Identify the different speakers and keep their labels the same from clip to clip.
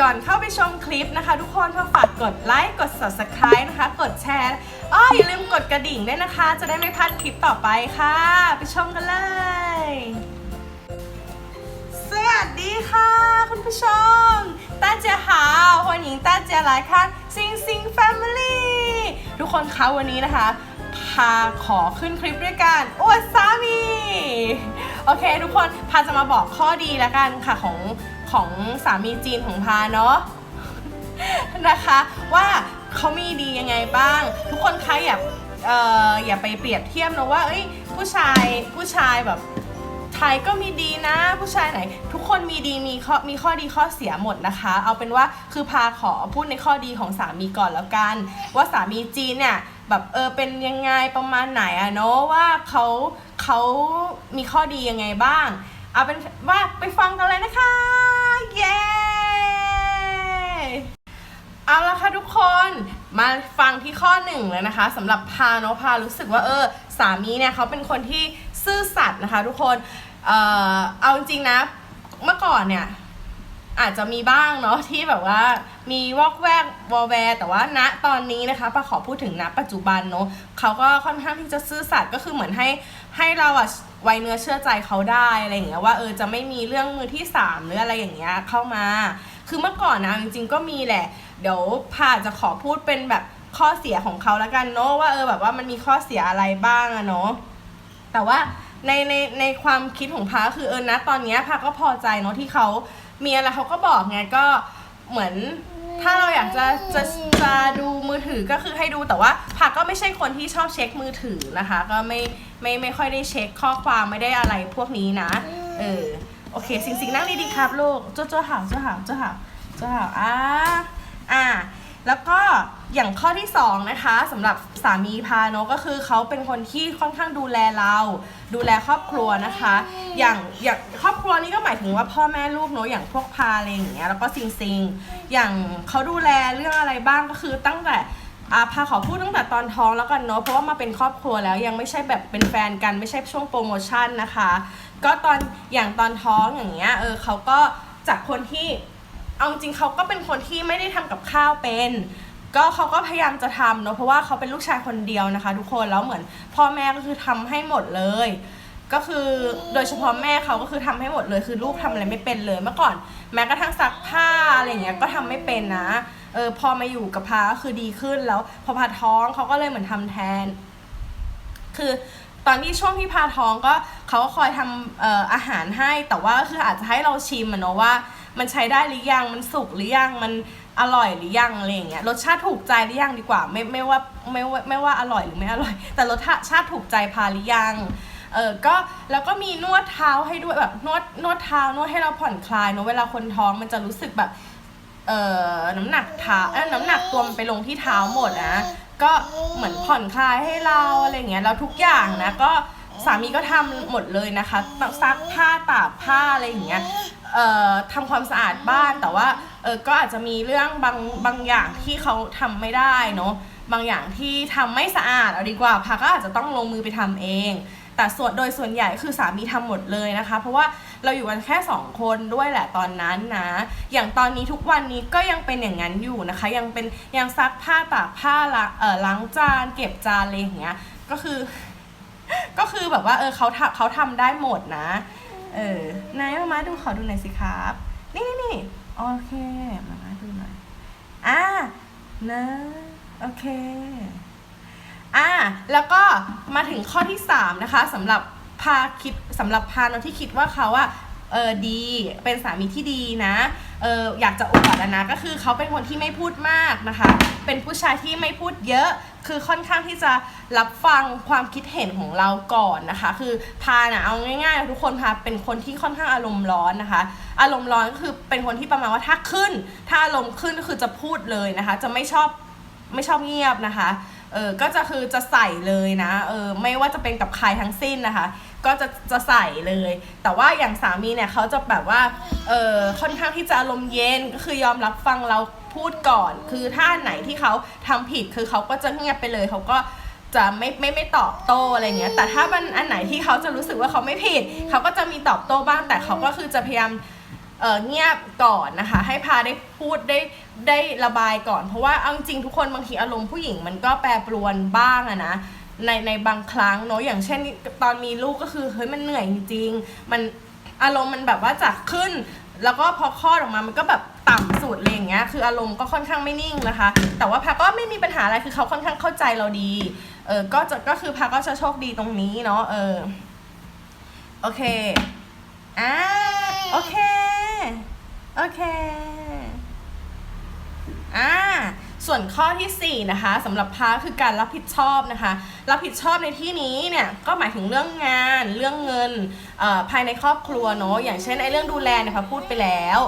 Speaker 1: ก่อนเข้าไปชมคลิปนะคะ ทุกคนพอฝากกดไลค์กด subscribe นะคะ กดแชร์อ้ออย่าลืมกดกระดิ่งด้วยนะคะ จะได้ไม่พลาดคลิปต่อไปค่ะ ไปชมกันเลย สวัสดีค่ะ คุณผู้ชมต้าเจียหาวหัวหญิงต้าเจียหลายค่ะซิงซิงแฟมิลี่ทุกคนคะวันนี้นะคะพาขอขึ้นคลิปด้วยกันอวดสามี โอเค ทุกคนพาจะมาบอกข้อดีแล้วกันค่ะของ ของสามีจีนของพาเนาะนะคะว่าเขามีดียังไงบ้าง ทุกคนคะอย่าเอ่ออย่าไปเปรียบเทียบนะว่าเอ้ยผู้ชายผู้ชายแบบไทยก็มีดีนะ ผู้ชายไหน ทุกคนมีดีมีข้อมีข้อดีข้อเสียหมดนะคะ เอาเป็นว่าคือพาขอพูดในข้อดีของสามีก่อนแล้วกัน ว่าสามีจีนเนี่ยแบบเออเป็นยังไงประมาณไหนอะเนาะว่าเขาเขามีข้อดียังไงบ้าง เอาเป็นว่าไปฟังกันเลยนะคะ เย้เอาละค่ะทุกคนมาฟังที่ข้อหนึ่งเลยนะคะสำหรับพาเนาะพารู้สึกว่าเออสามีเนี่ยเขาเป็นคนที่ซื่อสัตย์นะคะทุกคนเออเอาจริงนะเมื่อก่อนเนี่ย อาจจะมีบ้างเนาะที่แบบว่ามีวอกแวกวอแวร์แต่ว่าณตอนนี้นะคะปาขอพูดถึงณปัจจุบันเนาะเขาก็ค่อนข้างที่จะซื่อสัตย์ก็คือเหมือนให้ให้เราอะไว้เนื้อเชื่อใจเขาได้อะไรอย่างเงี้ยว่าเออจะไม่มีเรื่องมือที่สามหรืออะไรอย่างเงี้ยเข้ามา คือเมื่อก่อนนะจริงๆก็มีแหละ เดี๋ยวพาจะขอพูดเป็นแบบข้อเสียของเขาแล้วกันเนาะว่าเออแบบว่ามันมีข้อเสียอะไรบ้างอะเนาะแต่ว่า ในในในความคิดของพาคือเออนะตอนเนี้ยพาก็พอใจเนาะที่เขามีอะไรเขาก็บอกไงก็เหมือน ถ้าเราอยากจะจะจะดูมือถือก็คือให้ดูแต่ว่าพาก็ไม่ใช่คนที่ชอบเช็คมือถือนะคะ ก็ไม่ไม่ไม่ค่อยได้เช็คข้อความไม่ได้อะไรพวกนี้นะเออโอเค สิงสิงนั่งดีๆครับลูกโจ้โจ้าหาวจ้าหาวจ้าหาวจ้าหาวอ่าอ่า แล้วก็อย่างข้อที่สองนะคะสำหรับสามีพาเนก็คือเขาเป็นคนที่ค่อนข้างดูแลเรา ดูแลครอบครัวนะคะ อย่างอย่างครอบครัวนี้ก็หมายถึงว่าพ่อแม่ลูกเนอะอย่างพวกพาอะไรอย่างเงี้ยแล้วก็ซิงซิงอย่างเขาดูแลเรื่องอะไรบ้างก็คือตั้งแต่อาพาขอพูดตั้งแต่ตอนท้องแล้วกันเนอะเพราะว่ามาเป็นครอบครัวแล้วยังไม่ใช่แบบเป็นแฟนกันไม่ใช่ช่วงโปรโมชั่นนะคะ ก็ตอนอย่างตอนท้องอย่างเงี้ยเออเขาก็จากคนที่ เอาจริงเขาก็เป็นคนที่ไม่ได้ทำกับข้าวเป็น ก็เขาก็พยายามจะทำเนอะเพราะว่าเขาเป็นลูกชายคนเดียวนะคะ ทุกคนแล้วเหมือนพ่อแม่ก็คือทำให้หมดเลย ก็คือโดยเฉพาะแม่เขาก็คือทำให้หมดเลยคือลูกทำอะไรไม่เป็นเลยเมื่อก่อน แม้กระทั่งซักผ้าอะไรเงี้ยก็ทำไม่เป็นนะเออพอมาอยู่กับพาก็คือดีขึ้นแล้วพอพาท้องเขาก็เลยเหมือนทำแทน คือตอนที่ช่วงที่พาท้องก็เขาก็คอยทำอออาหารให้แต่ว่าก็คืออาจจะให้เราชิมอะเนาะว่า มันใช้ได้หรือยังมันสุกหรือยังมันอร่อยหรือยังอะไรอย่างเงี้ยรสชาติถูกใจหรือยังดีกว่า ไม่ไม่ว่าไม่ว่าไม่ว่าอร่อยหรือไม่อร่อย แต่รสชาติถูกใจพาหรือยังเออก็แล้วก็มีนวดเท้าให้ด้วยแบบนวดนวดเท้านวดให้เราผ่อนคลายเนาะเวลาคนท้องมันจะรู้สึกแบบเอ่อน้ำหนักเท้าเอ้ยน้ำหนักตัวมันไปลงที่เท้าหมดนะก็เหมือนผ่อนคลายให้เราอะไรเงี้ยแล้วทุกอย่างนะก็สามีก็ทำหมดเลยนะคะซักผ้าตากผ้าอะไรอย่างเงี้ย เอ่อทำความสะอาดบ้านแต่ว่าเออก็อาจจะมีเรื่องบางบางอย่างที่เขาทำไม่ได้เนาะบางอย่างที่ทำไม่สะอาดเอาดีกว่าพาก็อาจจะต้องลงมือไปทำเอง แต่ส่วนโดยส่วนใหญ่คือสามีทำหมดเลยนะคะ เพราะว่าเราอยู่กันแค่สองคนด้วยแหละตอนนั้นนะ อย่างตอนนี้ทุกวันนี้ก็ยังเป็นอย่างนั้นอยู่นะคะ ยังเป็นยังซักผ้าตากผ้าล้างเอ่อล้างจาน เก็บจานอะไรอย่างเงี้ยก็คือ ก็คือแบบว่าเออเขาทำเขาทำได้หมดนะ เออนายมามาดูขอดูหน่อยสิครับ นี่นี่นี่โอเค มามาดูหน่อย อ่านะโอเค อ่า แล้วก็มาถึงข้อที่ 3 นะคะสำหรับพาคิดสำหรับพาโนที่คิดว่าเขาอะ เออดีเป็นสามีที่ดีนะเอออยากจะอวดนะก็คือเขาเป็นคนที่ไม่พูดมากนะคะ เป็นผู้ชายที่ไม่พูดเยอะคือค่อนข้างที่จะรับฟังความคิดเห็นของเราก่อนนะคะ คือพานะเอาง่ายๆ ทุกคนพาเป็นคนที่ค่อนข้างอารมณ์ร้อนนะคะ อารมณ์ร้อนก็คือเป็นคนที่ประมาณว่าถ้าขึ้น ถ้าอารมณ์ขึ้นก็คือจะพูดเลยนะคะ จะไม่ชอบไม่ชอบเงียบนะคะเออก็จะคือจะใส่เลยนะเออไม่ว่าจะเป็นกับใครทั้งสิ้นนะคะ ก็จะจะใส่เลย แต่ว่าอย่างสามีเนี่ยเขาจะแบบว่าเออค่อนข้างที่จะอารมณ์เย็นก็คือยอมรับฟังเราพูดก่อน คือถ้าไหนที่เขาทำผิดคือเขาก็จะเงียบไปเลยเขาก็จะไม่ไม่ไม่ตอบโต้อะไรเงี้ย แต่ถ้ามันอันไหนที่เขาจะรู้สึกว่าเขาไม่ผิด เขาก็จะมีตอบโต้บ้าง แต่เขาก็คือจะพยายามเอ่อเงียบก่อนนะคะ ให้พาได้พูดได้ได้ระบายก่อน เพราะว่าเอาจริงทุกคนบางทีอารมณ์ผู้หญิงมันก็แปรปรวนบ้างอะนะ ในในบางครั้งเนอะอย่างเช่นตอนมีลูกก็คือเฮ้ยมันเหนื่อยจริงๆมันอารมณ์มันแบบว่าจากขึ้น แล้วก็พอคลอดออกมามันก็แบบต่ำสุดอะไรอย่างเงี้ยคืออารมณ์ก็ค่อนข้างไม่นิ่งนะคะ แต่ว่าพาก็ไม่มีปัญหาอะไรคือเขาค่อนข้างเข้าใจเราดีเออก็จะก็คือพาก็จะโชคดีตรงนี้เนาะเออโอเคอ่าโอเค โอเคอ่า ส่วนข้อทีสี่4นะคะสำหรับพาคือการรับผิดชอบนะคะ รับผิดชอบในที่นี้เนี่ยก็หมายถึงเรื่องงาน เรื่องเงินภายในครอบครัวเนาะอย่างเช่นไอ้เรื่องดูแลเนี่ยพาพูดไปแล้ว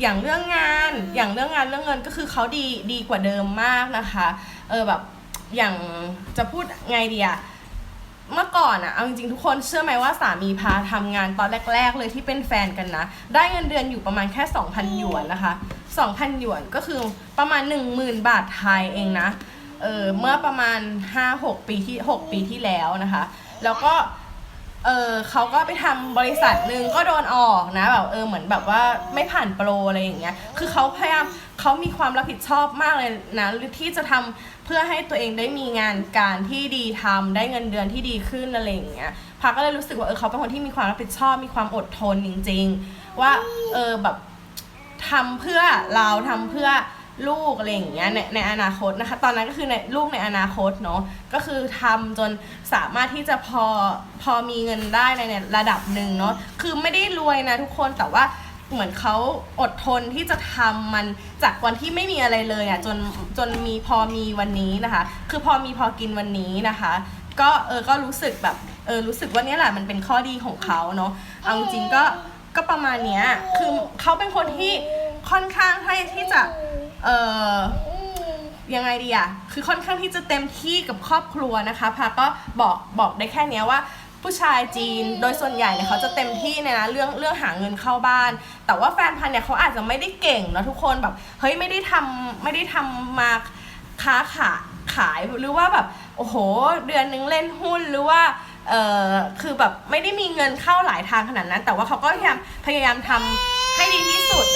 Speaker 1: อย่างเรื่องงานอย่างเรื่องงานเรื่องเงินก็คือเขาดีดีกว่าเดิมมากนะคะเออแบบอย่างจะพูดไงดีอะ เมื่อก่อนอะเอาจริงๆทุกคนเชื่อไหมว่าสามีพาทำงานตอนแรก ๆ เลยที่เป็นแฟนกันนะ ได้เงินเดือนอยู่ประมาณแค่ 2,000หยวนนะคะ 2,000หยวนก็คือประมาณ 10,000 บาทไทยเองนะ เออเมื่อประมาณ 5-6 ปีที่ 6 ปีที่แล้วนะคะ แล้วก็ เออเขาก็ไปทำบริษัทหนึ่งก็โดนออกนะแบบเออเหมือนแบบว่าไม่ผ่านโปรอะไรอย่างเงี้ยคือเขาพยายามเขามีความรับผิดชอบมากเลยนะหรือที่จะทำเพื่อให้ตัวเองได้มีงานการที่ดีทำได้เงินเดือนที่ดีขึ้นอะไรอย่างเงี้ยพาก็เลยรู้สึกว่าเออเขาเป็นคนที่มีความรับผิดชอบ มีความอดทนจริง ๆ ว่าเออแบบทำเพื่อเราทำเพื่อ ลูกอะไรอย่างเงี้ยในในอนาคตนะคะ ตอนนั้นก็คือในลูกในอนาคตเนาะก็คือทำจนสามารถที่จะพอพอมีเงินได้ในระดับหนึ่งเนาะคือไม่ได้รวยนะทุกคนแต่ว่าเหมือนเขาอดทนที่จะทำมันจากวันที่ไม่มีอะไรเลยอะ่ะจนจนมีพอมีวันนี้นะคะ คือพอมีพอกินวันนี้นะคะ ก็เออก็รู้สึกแบบเออรู้สึกว่านี่แหละมันเป็นข้อดีของเขาเนาะเอาจริงก็ก็ประมาณเนี้ยคือเขาเป็นคนที่ค่อนข้างให้ที่จะ เอ่อยังไงดีอะคือค่อนข้างที่จะเต็มที่กับครอบครัวนะคะพาก็บอกบอกได้แค่เนี้ยว่าผู้ชายจีนโดยส่วนใหญ่เนี่ยเขาจะเต็มที่ในนะเรื่องเรื่องหาเงินเข้าบ้าน แต่ว่าแฟนพันธุ์เนี่ยเขาอาจจะไม่ได้เก่งเนะทุกคนแบบเฮ้ยไม่ได้ทำไม่ได้ทำมาค้าขาขายหรือว่าแบบโอ้โหเดือนนึงเล่นหุ้นหรือว่าเออคือแบบไม่ได้มีเงินเข้าหลายทางขนาดนั้น แต่ว่าเขาก็พยายามพยายามทำให้ดีที่สุด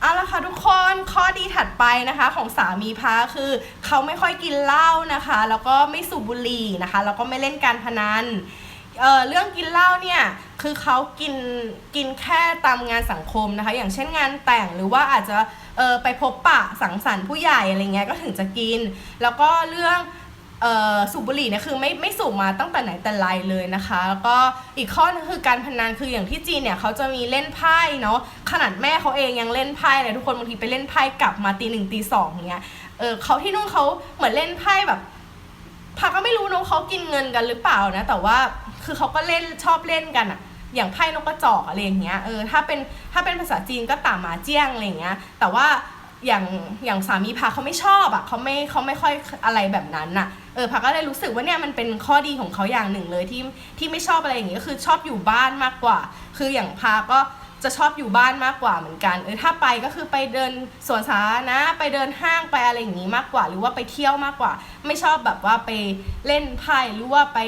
Speaker 1: เอาละค่ะทุกคน ข้อดีถัดไปนะคะของสามีพาคือเขาไม่ค่อยกินเหล้านะคะ แล้วก็ไม่สูบบุหรี่นะคะ แล้วก็ไม่เล่นการพนันเอ่อเรื่องกินเหล้าเนี่ยคือเขากินกินแค่ตามงานสังคมนะคะ อย่างเช่นงานแต่งหรือว่าอาจจะเออไปพบปะสังสรรค์ผู้ใหญ่อะไรเงี้ยก็ถึงจะกิน แล้วก็เรื่อง สูบบุหรี่เนี่ยคือไม่ไม่สูบมาตั้งแต่ไหนแต่ไรเลยนะคะแล้วก็อีกข้อนึงคือการพนันคืออย่างที่จีนเนี่ยเขาจะมีเล่นไพ่เนาะขนาดแม่เขาเองยังเล่นไพ่เลยทุกคนบางทีไปเล่นไพ่กลับมาตีหนึ่งตีสองเงี้ยเออเขาที่นู่นเขาเหมือนเล่นไพ่แบบพาก็ไม่รู้เนอะเขากินเงินกันหรือเปล่านะ แต่ว่าคือเขาก็เล่นชอบเล่นกันอะอย่างไพ่นกกระจอกอะไรอย่างเงี้ยเออถ้าเป็นถ้าเป็นภาษาจีนก็ต่าหมาเจี้ยงอะไรอย่างเงี้ยแต่ว่า อย่างอย่างสามีพาเขาไม่ชอบอะเขาไม่เขาไม่ค่อยอะไรแบบนั้นน่ะเออพาก็เลยรู้สึกว่าเนี่ยมันเป็นข้อดีของเขาอย่างหนึ่งเลยที่ที่ไม่ชอบอะไรอย่างเงี้ยก็คือชอบอยู่บ้านมากกว่า คืออย่างพาก็จะชอบอยู่บ้านมากกว่าเหมือนกันเออถ้าไปก็คือไปเดินสวนสาธารณะไปเดินห้างไปอะไรอย่างงี้มากกว่า หรือว่าไปเที่ยวมากกว่า ไม่ชอบแบบว่าไปเล่นไพ่หรือว่าไป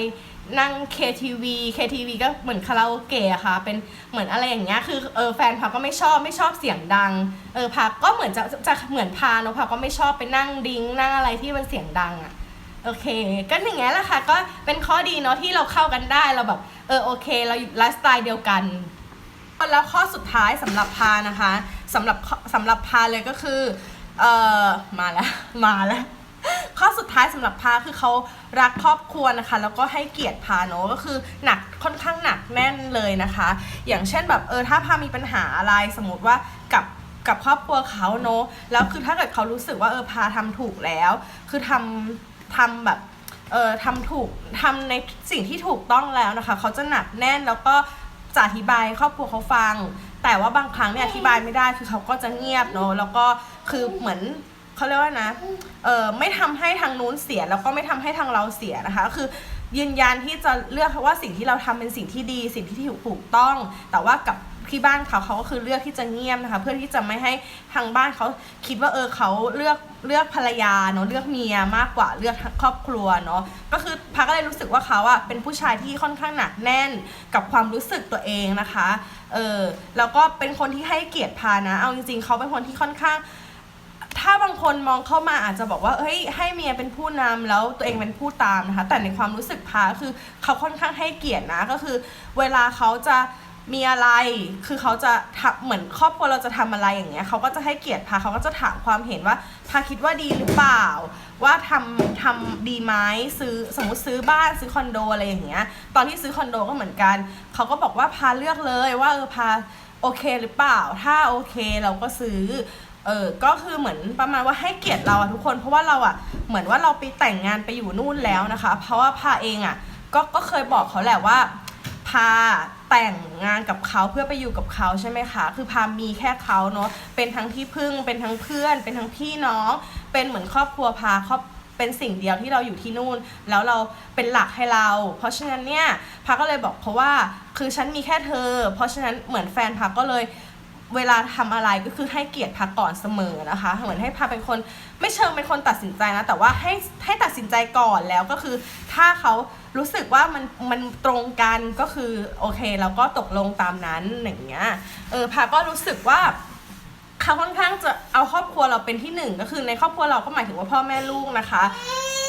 Speaker 1: นั่ง KTV KTV ก็เหมือนคาราโอเกะอะค่ะ เป็นเหมือนอะไรอย่างเงี้ย คือเออแฟนพาก็ไม่ชอบไม่ชอบเสียงดัง เออพาก็เหมือนจะจะเหมือนพาเนะพาก็ไม่ชอบไปนั่งดิ้งนั่งอะไรที่มันเสียงดังอะโอเค ก็อย่างเงี้แหละค่ะ ก็เป็นข้อดีเนาะที่เราเข้ากันได้เราแบบเออโอเค เราไลฟ์สไตล์เดียวกัน แล้วข้อสุดท้ายสำหรับพานะคะสำหรับสำหรับพาเลยก็คือเออมาแล้วมาแล้ว ข้อสุดท้ายสำหรับพาคือเขารักครอบครัวนะคะ แล้วก็ให้เกียรติพาเนอะก็คือหนักค่อนข้างหนักแน่นเลยนะคะ อย่างเช่นแบบเออถ้าพามีปัญหาอะไรสมมติว่ากับกับครอบครัวเขาเนอะแล้วคือถ้าเกิดเขารู้สึกว่าเออพาทำถูกแล้ว คือทำทำแบบเออทำถูกทำในสิ่งที่ถูกต้องแล้วนะคะ เขาจะหนักแน่นแล้วก็จะอธิบายครอบครัวเขาฟัง แต่ว่าบางครั้งเนี่ยอธิบายไม่ได้คือเขาก็จะเงียบเนอะแล้วก็คือเหมือน เขาเรียกว่านะเออไม่ทำให้ทางนู้นเสียแล้วก็ไม่ทำให้ทางเราเสียนะคะ คือยืนยันที่จะเลือกว่าสิ่งที่เราทำเป็นสิ่งที่ดี สิ่งที่ถูกต้อง แต่ว่ากับที่บ้านเขาเขาก็คือเลือกที่จะเงียบนะคะ เพื่อที่จะไม่ให้ทางบ้านเขาคิดว่าเออเขาเลือกเลือกภรรยาเนาะเลือกเมียมากกว่าเลือกครอบครัวเนาะก็คือพาก็เลยรู้สึกว่าเขาอะเป็นผู้ชายที่ค่อนข้างหนักแน่นกับความรู้สึกตัวเองนะคะเออแล้วก็เป็นคนที่ให้เกียรติพานะ เอาจริงๆเขาเป็นคนที่ค่อนข้าง ถ้าบางคนมองเข้ามาอาจจะบอกว่าเฮ้ยให้เมียเป็นผู้นำแล้วตัวเองเป็นผู้ตามนะคะ แต่ในความรู้สึกพาคือเขาค่อนข้างให้เกียรตินะก็คือ เวลาเขาจะมีอะไร คือเขาจะทำเหมือนครอบครัวเราจะทำอะไรอย่างเงี้ยเขาก็จะให้เกียรติพาเขาก็จะถามความเห็นว่าพาคิดว่าดีหรือเปล่า ว่าทำทำดีไหมซื้อสมมติซื้อบ้านซื้อคอนโดอะไรอย่างเงี้ย ตอนที่ซื้อคอนโดก็เหมือนกัน เขาก็บอกว่าพาเลือกเลยว่าเออพาโอเคหรือเปล่า ถ้าโอเคเราก็ซื้อ เออ ก็คือเหมือนประมาณว่าให้เกียรติเราอะทุกคน เพราะว่าเราอะเหมือนว่าเราไปแต่งงานไปอยู่นู่นแล้วนะคะ เพราะว่าพาเองอะก็ก็เคยบอกเขาแหละว่า พาแต่งงานกับเขาเพื่อไปอยู่กับเขาใช่ไหมคะ คือพามีแค่เขาเนาะ เป็นทั้งที่พึ่ง เป็นทั้งเพื่อน เป็นทั้งพี่น้อง เป็นเหมือนครอบครัวพาครอบเป็นสิ่งเดียวที่เราอยู่ที่นู่น แล้วเราเป็นหลักให้เรา เพราะฉะนั้นเนี่ยพาก็เลยบอกเขาะว่า คือฉันมีแค่เธอ เพราะฉะนั้นเหมือนแฟนพาก็เลย เวลาทำอะไรก็คือให้เกียรติพาก่อนเสมอนะคะ เหมือนให้พาเป็นคนไม่เชิงเป็นคนตัดสินใจนะ แต่ว่าให้ให้ตัดสินใจก่อนแล้วก็คือ ถ้าเขารู้สึกว่ามันมันตรงกันก็คือโอเคเราก็ตกลงตามนั้นอย่างเงี้ยเออพาก็รู้สึกว่าเขาค่อนข้างจะเอาครอบครัวเราเป็นที่หนึ่งก็คือในครอบครัวเราก็หมายถึงว่าพ่อแม่ลูกนะคะ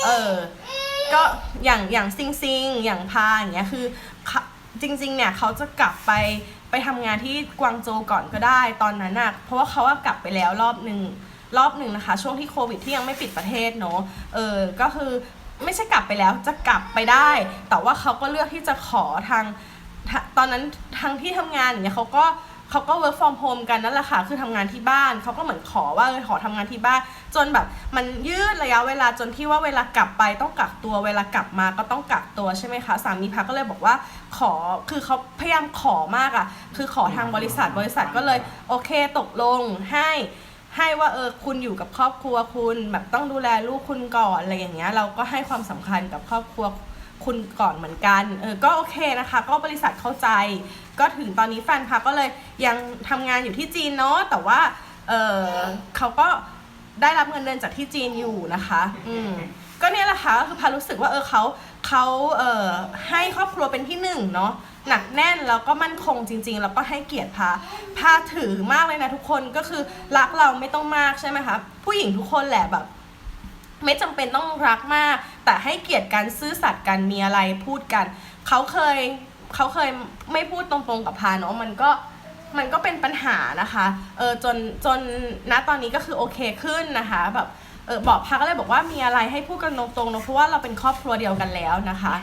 Speaker 1: เออก็อย่างอย่างซิงซิงอย่างพาอย่างเงี้ยคือจริง ๆ เนี่ยเขาจะกลับไป ไปทำงานที่กวางโจวก่อนก็ได้ตอนนั้นอะเพราะว่าเขาอะกลับไปแล้วรอบหนึ่งรอบหนึ่งนะคะ ช่วงที่โควิดที่ยังไม่ปิดประเทศเนาะเออก็คือไม่ใช่กลับไปแล้วจะกลับไปได้ แต่ว่าเขาก็เลือกที่จะขอทางทาตอนนั้นทางที่ทำงานอย่างเนี่ยเขาก็ เขาก็ work from home กันนั่นแหละค่ะ คือทำงานที่บ้าน เขาก็เหมือนขอว่าเออขอทำงานที่บ้าน จนแบบมันยืดระยะเวลาจนที่ว่าเวลากลับไปต้องกักตัว เวลากลับมาก็ต้องกักตัวใช่ไหมคะ สามีพักก็เลยบอกว่าขอ คือเขาพยายามขอมากอะ่ะ คือขอทางบริษัท บริษัทก็เลยโอเคตกลงให้ให้ว่าเออคุณอยู่กับครอบครัวคุณแบบต้องดูแลลูกคุณก่อนอะไรอย่างเงี้ย เราก็ให้ความสำคัญกับครอบครัว คุณก่อนเหมือนกันเออก็โอเคนะคะ ก็บริษัทเข้าใจ ก็ถึงตอนนี้แฟนพักก็เลยยังทำงานอยู่ที่จีนเนาะแต่ว่าเออเขาก็ได้รับเงินเดือนจากที่จีนอยู่นะคะ อืมก็เนี่ยแหละค่ะก็คือพารู้สึกว่าเออเขาเขาเอ่อให้ครอบครัวเป็นที่หนึ่งเนาะหนักแน่นแล้วก็มั่นคงจริง ๆ แล้วก็ให้เกียรติพาพาถือมากเลยนะทุกคนก็คือรักเราไม่ต้องมากใช่ไหมคะผู้หญิงทุกคนแหละแบบ ไม่จำเป็นต้องรักมาก แต่ให้เกียรติกันซื่อสัตย์กันมีอะไรพูดกัน เขาเคยเขาเคยไม่พูดตรงๆกับพาเนาะมันก็มันก็เป็นปัญหานะคะเออจนจนณตอนนี้ก็คือโอเคขึ้นนะคะแบบเออบอกพาก็เลยบอกว่ามีอะไรให้พูดกันตรงๆเนาะเพราะว่าเราเป็นครอบครัวเดียวกันแล้วนะคะ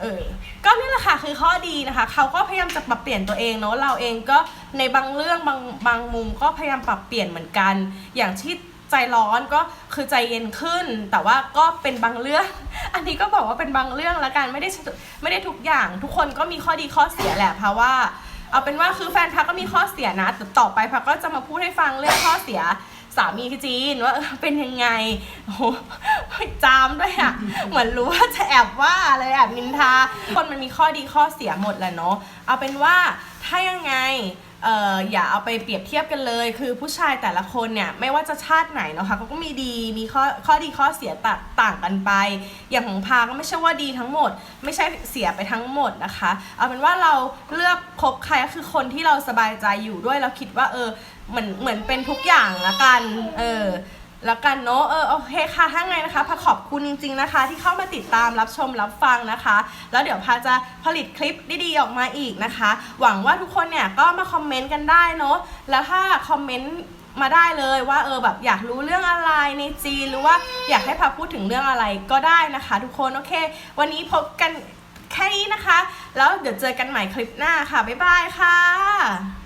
Speaker 1: เออก็นี่แหละค่ะคือข้อดีนะคะ เขาก็พยายามจะปรับเปลี่ยนตัวเองเนาะเราเองก็ในบางเรื่องบางบางมุมก็พยายามปรับเปลี่ยนเหมือนกัน อย่างที่ ใจร้อนก็คือใจเย็นขึ้น แต่ว่าก็เป็นบางเรื่อง อันนี้ก็บอกว่าเป็นบางเรื่องละกันไม่ได้ไม่ได้ทุกอย่าง ทุกคนก็มีข้อดีข้อเสียแหละเพราะว่า เอาเป็นว่าคือแฟนพักก็มีข้อเสียนะแต่ต่อไปพักก็จะมาพูดให้ฟังเรื่องข้อเสียสามีคือจีนว่าเป็นยังไงโอ้โหจามด้วยอะ เหมือนรู้ว่าจะแอบว่าเลยแอบนินทา คนมันมีข้อดีข้อเสียหมดแหละเนาะเอาเป็นว่าถ้ายังไง เอออย่าเอาไปเปรียบเทียบกันเลย คือผู้ชายแต่ละคนเนี่ยไม่ว่าจะชาติไหนเนาะคะเขาก็มีดีมีข้อข้อดีข้อเสียต่างต่างกันไป อย่างของพาก็ไม่ใช่ว่าดีทั้งหมด ไม่ใช่เสียไปทั้งหมดนะคะ เอาเป็นว่าเราเลือกคบใครก็คือคนที่เราสบายใจอยู่ด้วยเราคิดว่าเออเหมือนเหมือนเป็นทุกอย่างละกัน เออ แล้วกันเนาะเออโอเคค่ะถ้าไงนะคะพาขอบคุณจริง ๆนะคะ ที่เข้ามาติดตามรับชมรับฟังนะคะ แล้วเดี๋ยวพาจะผลิตคลิปดีๆออกมาอีกนะคะ หวังว่าทุกคนเนี่ยก็มาคอมเมนต์กันได้เนาะแล้วถ้าคอมเมนต์มาได้เลยว่าเออแบบอยากรู้เรื่องอะไรในจีนหรือว่าอยากให้พาพูดถึงเรื่องอะไรก็ได้นะคะ ทุกคนโอเค วันนี้พบกันแค่นี้นะคะ แล้วเดี๋ยวเจอกันใหม่คลิปหน้าค่ะบ๊ายบายค่ะ